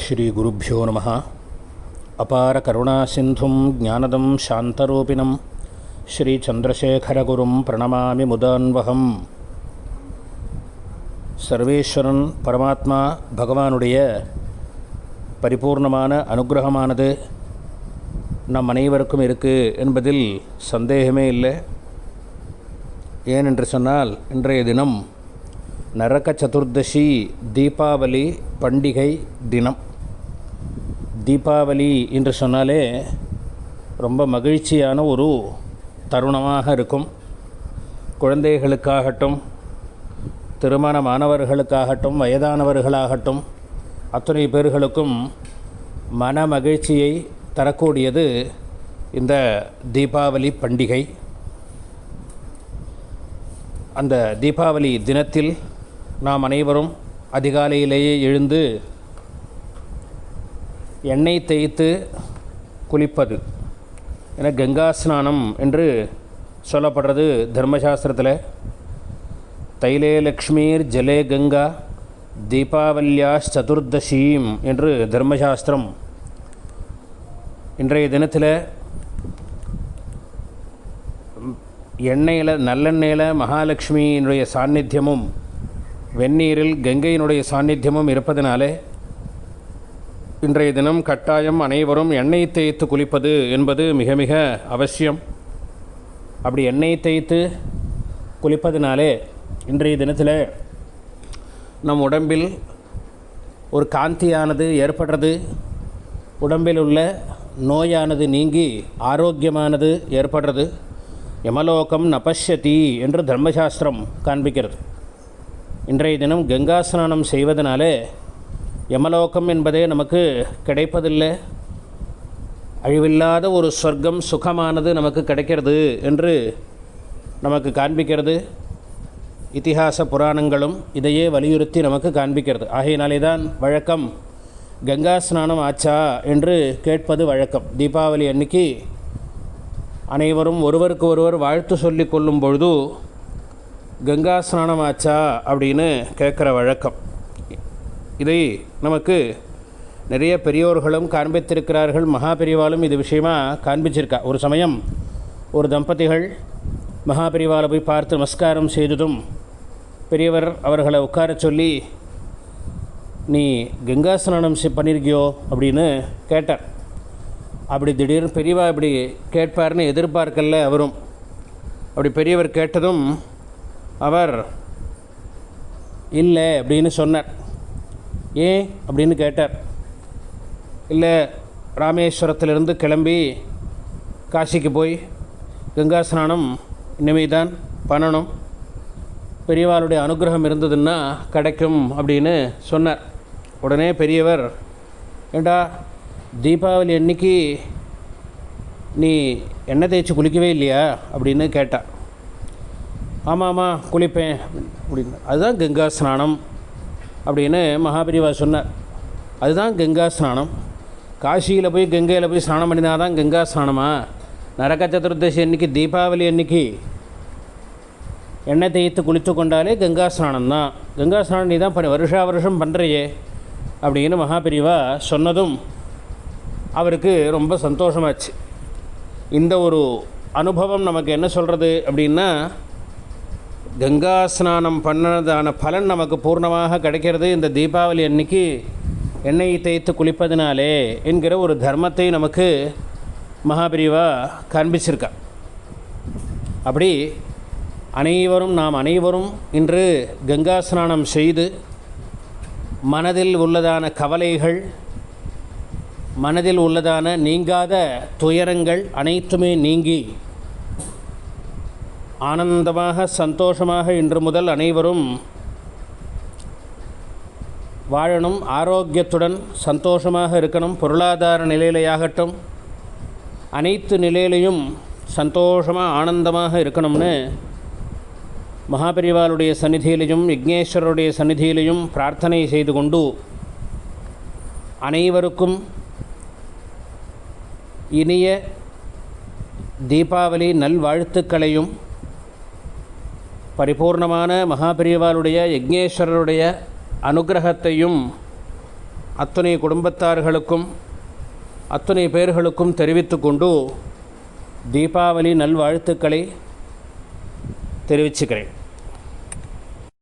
ஸ்ரீ ஸ்ரீகுருப்போ நம. அபார கருணா சிந்தும் ஜானதம் சாந்தரூபிணம். ஸ்ரீச்சந்திரசேகரகுரும் பிரணமாமி முதான்வகம். சர்வேஸ்வரன் பரமாத்மா பகவானுடைய பரிபூர்ணமான அனுகிரகமானது நம் அனைவருக்கும் இருக்குது என்பதில் சந்தேகமே இல்லை. ஏனென்று சொன்னால் இன்றைய தினம் நரக சதுர்தசி தீபாவளி பண்டிகை தினம். தீபாவளி என்று சொன்னாலே ரொம்ப மகிழ்ச்சியான ஒரு தருணமாக இருக்கும். குழந்தைகளுக்காகட்டும் திருமணமானவர்களுக்காகட்டும் வயதானவர்களாகட்டும் அத்தனை பேர்களுக்கும் மன மகிழ்ச்சியை தரக்கூடியது இந்த தீபாவளி பண்டிகை. அந்த தீபாவளி தினத்தில் நாம் அனைவரும் அதிகாலையிலேயே எழுந்து எண்ணெய் தேய்த்து குளிப்பது. என கங்கா ஸ்நானம் என்று சொல்லப்படுறது தர்மசாஸ்திரத்தில். தைலே லக்ஷ்மீர் ஜலே கங்கா தீபாவல்யாஸ் சதுர்தசீம் என்று தர்மசாஸ்திரம் இன்றைய தினத்தில் எண்ணெயில் நல்லெண்ணெயில் மகாலட்சுமியினுடைய சாநித்தியமும் வெந்நீரில் கங்கையினுடைய சாநித்தியமும் இருப்பதனாலே இன்றைய தினம் கட்டாயம் அனைவரும் எண்ணெய் தேய்த்து குளிப்பது என்பது மிக மிக அவசியம். அப்படி எண்ணெய் தேய்த்து குளிப்பதினாலே இன்றைய தினத்தில் நம் உடம்பில் ஒரு காந்தியானது ஏற்படுறது. உடம்பில் உள்ள நோயானது நீங்கி ஆரோக்கியமானது ஏற்படுறது. யமலோகம் நபஷ்யதி என்று தர்மசாஸ்திரம் காண்பிக்கிறது. இன்றைய தினம் கங்கா ஸ்நானம் செய்வதனாலே யமலோகம் என்பதே நமக்கு கிடைப்பதில்லை. அழிவில்லாத ஒரு சொர்க்கம் சுகமானது நமக்கு கிடைக்கிறது என்று நமக்கு காண்பிக்கிறது. இத்திஹாச புராணங்களும் இதையே வலியுறுத்தி நமக்கு காண்பிக்கிறது. ஆகையினாலே தான் வழக்கம் கங்கா ஸ்நானம் ஆச்சா? என்று கேட்பது வழக்கம். தீபாவளி அன்னைக்கு அனைவரும் ஒருவருக்கு ஒருவர் வாழ்த்து சொல்லி கொள்ளும் பொழுது கங்கா ஸ்நானம் ஆச்சா? அப்படின்னு கேட்குற வழக்கம். இதை நமக்கு நிறைய பெரியோர்களும் காண்பித்திருக்கிறார்கள். மகா பெரிவாலும் இது விஷயமாக காண்பிச்சிருக்கா. ஒரு சமயம் ஒரு தம்பதிகள் மகாபெரிவாலை போய் பார்த்து நமஸ்காரம் செய்ததும் பெரியவர் அவர்களை உட்கார சொல்லி நீ கங்கா ஸ்நானம் பண்ணியிருக்கியோ அப்படின்னு கேட்டார். அப்படி திடீர்னு பெரியவா இப்படி கேட்பார்னு எதிர்பார்க்கல அவரும். அப்படி பெரியவர் கேட்டதும் அவர் இல்லை அப்படின்னு சொன்னார். ஏன் அப்படின்னு கேட்டார். இல்லை ராமேஸ்வரத்திலிருந்து கிளம்பி காசிக்கு போய் கங்கா ஸ்நானம் இனிமேல் தான் பண்ணணும். பெரியவாளுடைய அனுகிரகம் இருந்ததுன்னா கிடைக்கும் அப்படின்னு சொன்னார். உடனே பெரியவர் ஏண்டா தீபாவளி அன்னைக்கு நீ எண்ணெய் தேய்ச்சி குளிக்கவே இல்லையா? அப்படின்னு கேட்டா ஆமாம் ஆமாம் குளிப்பேன். அப்படின்னு. அதுதான் கங்கா ஸ்நானம். அப்படின்னு மகாபிரிவா சொன்னார். அதுதான் கங்கா ஸ்நானம். காசியில் போய் கங்கையில் போய் ஸ்நானம் பண்ணினா தான் கங்கா ஸ்நானமா? நரக சதுர்தசி அன்னைக்கு தீபாவளி அன்னைக்கு எண்ணெய் தேய்த்து குளித்து கொண்டாலே கங்கா ஸ்நானம் தான் கங்கா ஸ்நானம் நீ தான் பண்ணி வருஷா வருஷம் பண்ணுறையே அப்படின்னு மகாபிரிவா சொன்னதும் அவருக்கு ரொம்ப சந்தோஷமாச்சு. இந்த ஒரு அனுபவம் நமக்கு என்ன சொல்கிறது அப்படின்னா கங்கா ஸ்நானம் பண்ணதான பலன் நமக்கு பூர்ணமாக கிடைக்கிறது. இந்த தீபாவளி அன்னைக்கு எண்ணெயை தேய்த்து குளிப்பதினாலே என்கிற ஒரு தர்மத்தை நமக்கு மகாபிரிவா காண்பிச்சிருக்கா. அப்படி அனைவரும் நாம் அனைவரும் இன்று கங்கா ஸ்நானம் செய்து மனதில் உள்ளதான கவலைகள் மனதில் உள்ளதான நீங்காத துயரங்கள் அனைத்துமே நீங்கி ஆனந்தமாக சந்தோஷமாக இன்று முதல் அனைவரும் வாழணும் ஆரோக்கியத்துடன் சந்தோஷமாக இருக்கணும் பொருளாதார நிலையிலையாகட்டும் அனைத்து நிலையிலையும் சந்தோஷமாக ஆனந்தமாக இருக்கணும்னு மகாபெரிவாளுடைய சந்நிதியிலையும் விக்னேஸ்வரருடைய சந்நிதியிலையும் பிரார்த்தனை செய்து கொண்டு அனைவருக்கும் இனிய தீபாவளி நல்வாழ்த்துக்களையும் பரிபூர்ணமான மகாபெரியவாளுடைய யக்ஞேஸ்வரருடைய அனுகிரகத்தையும் அத்துணை குடும்பத்தார்களுக்கும் அத்துணை பேர்களுக்கும் தெரிவித்து கொண்டு தீபாவளி நல்வாழ்த்துக்களை தெரிவிச்சுக்கிறேன்.